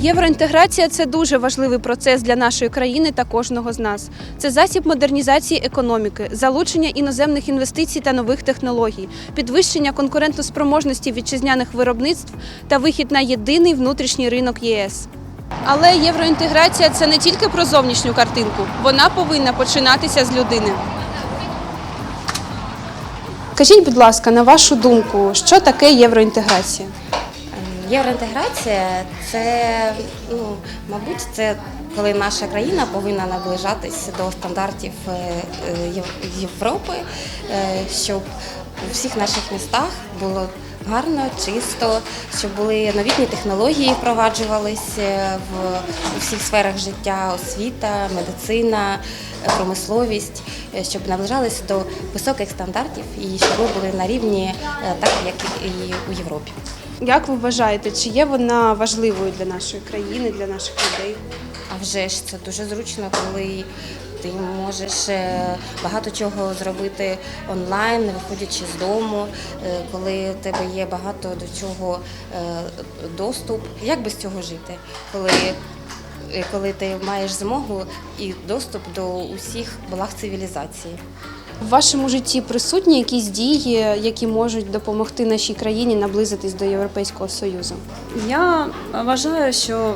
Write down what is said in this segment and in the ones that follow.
Євроінтеграція це дуже важливий процес для нашої країни та кожного з нас. Це засіб модернізації економіки, залучення іноземних інвестицій та нових технологій, підвищення конкурентоспроможності вітчизняних виробництв та вихід на єдиний внутрішній ринок ЄС. Але євроінтеграція це не тільки про зовнішню картинку, вона повинна починатися з людини. Кажіть, будь ласка, на вашу думку, що таке євроінтеграція? Євроінтеграція це, ну, мабуть, це коли наша країна повинна наближатись до стандартів е, е, Єв- Європи, е, щоб у всіх наших містах було гарно, чисто, щоб були новітні технології впроваджувались е, в у всіх сферах життя, освіта, медицина, промисловість, е, щоб наближались до високих стандартів і щоб ми були на рівні е, так, як і у Європі. Як ви вважаєте, чи є вона важливою для нашої країни, для наших людей? А вже ж це дуже зручно, коли ти можеш е, багато чого зробити онлайн, не виходячи з дому, коли в тебе є багато до чого доступ. Як без цього жити? Коли, коли ти маєш змогу і доступ до усіх благ цивілізації. В вашому житті присутні якісь дії, які можуть допомогти нашій країні наблизитись до Європейського Союзу? Я вважаю, що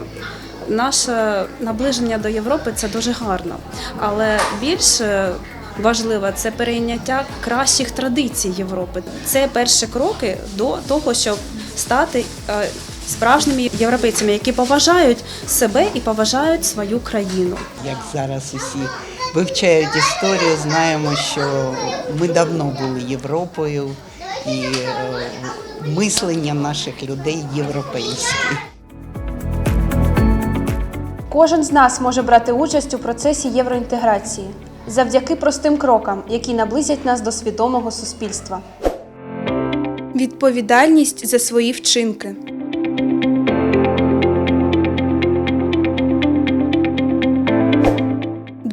наше наближення до Європи це дуже гарно, але більше важливе це перейняття кращих традицій Європи. Це перші кроки до того, щоб стати е, справжніми європейцями, які поважають себе і поважають свою країну. як зараз усі вивчають історію, знаємо, що ми давно були Європою і е, мислення наших людей європейське. Кожен з нас може брати участь у процесі євроінтеграції завдяки простим крокам, які наблизять нас до свідомого суспільства. Відповідальність за свої вчинки.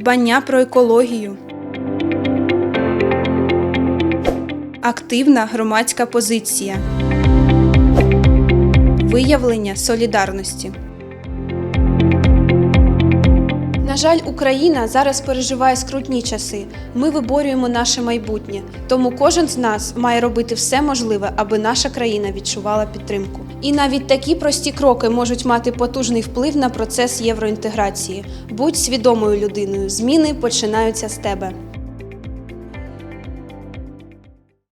Дбання про екологію. Активна громадська позиція. Виявлення солідарності. На жаль, Україна зараз переживає скрутні часи. Ми виборюємо наше майбутнє. Тому кожен з нас має робити все можливе, аби наша країна відчувала підтримку. І навіть такі прості кроки можуть мати потужний вплив на процес євроінтеграції. Будь свідомою людиною. Зміни починаються з тебе.